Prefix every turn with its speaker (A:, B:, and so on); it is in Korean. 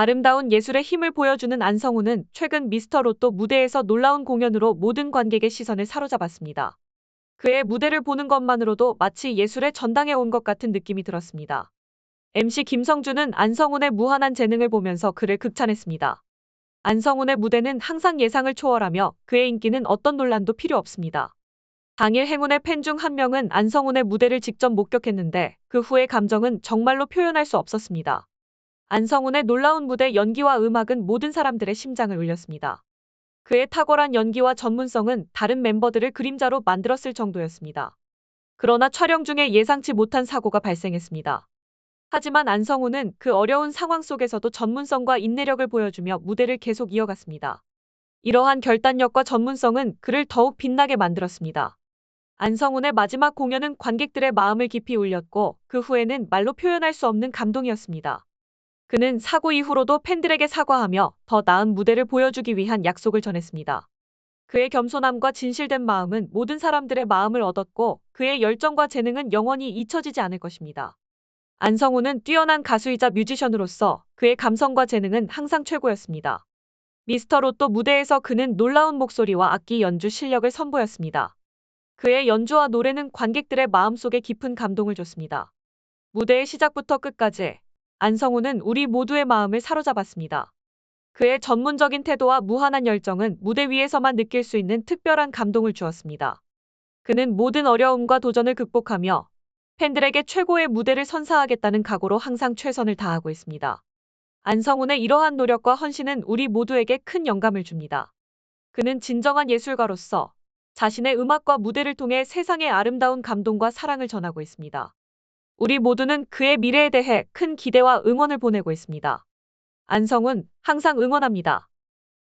A: 아름다운 예술의 힘을 보여주는 안성우는 최근 미스터 로또 무대에서 놀라운 공연으로 모든 관객의 시선을 사로잡았습니다. 그의 무대를 보는 것만으로도 마치 예술의 전당에 온 것 같은 느낌이 들었습니다. MC 김성준은 안성훈의 무한한 재능을 보면서 그를 극찬했습니다. 안성훈의 무대는 항상 예상을 초월하며 그의 인기는 어떤 논란도 필요 없습니다. 당일 행운의 팬 중 한 명은 안성훈의 무대를 직접 목격했는데 그 후의 감정은 정말로 표현할 수 없었습니다. 안성훈의 놀라운 무대 연기와 음악은 모든 사람들의 심장을 울렸습니다. 그의 탁월한 연기와 전문성은 다른 멤버들을 그림자로 만들었을 정도였습니다. 그러나 촬영 중에 예상치 못한 사고가 발생했습니다. 하지만 안성우는 그 어려운 상황 속에서도 전문성과 인내력을 보여주며 무대를 계속 이어갔습니다. 이러한 결단력과 전문성은 그를 더욱 빛나게 만들었습니다. 안성훈의 마지막 공연은 관객들의 마음을 깊이 울렸고 그 후에는 말로 표현할 수 없는 감동이었습니다. 그는 사고 이후로도 팬들에게 사과하며 더 나은 무대를 보여주기 위한 약속을 전했습니다. 그의 겸손함과 진실된 마음은 모든 사람들의 마음을 얻었고 그의 열정과 재능은 영원히 잊혀지지 않을 것입니다. 안성우는 뛰어난 가수이자 뮤지션으로서 그의 감성과 재능은 항상 최고였습니다. 미스터 로또 무대에서 그는 놀라운 목소리와 악기 연주 실력을 선보였습니다. 그의 연주와 노래는 관객들의 마음속에 깊은 감동을 줬습니다. 무대의 시작부터 끝까지 안성우는 우리 모두의 마음을 사로잡았습니다. 그의 전문적인 태도와 무한한 열정은 무대 위에서만 느낄 수 있는 특별한 감동을 주었습니다. 그는 모든 어려움과 도전을 극복하며 팬들에게 최고의 무대를 선사하겠다는 각오로 항상 최선을 다하고 있습니다. 안성훈의 이러한 노력과 헌신은 우리 모두에게 큰 영감을 줍니다. 그는 진정한 예술가로서 자신의 음악과 무대를 통해 세상의 아름다운 감동과 사랑을 전하고 있습니다. 우리 모두는 그의 미래에 대해 큰 기대와 응원을 보내고 있습니다. 안성훈, 항상 응원합니다.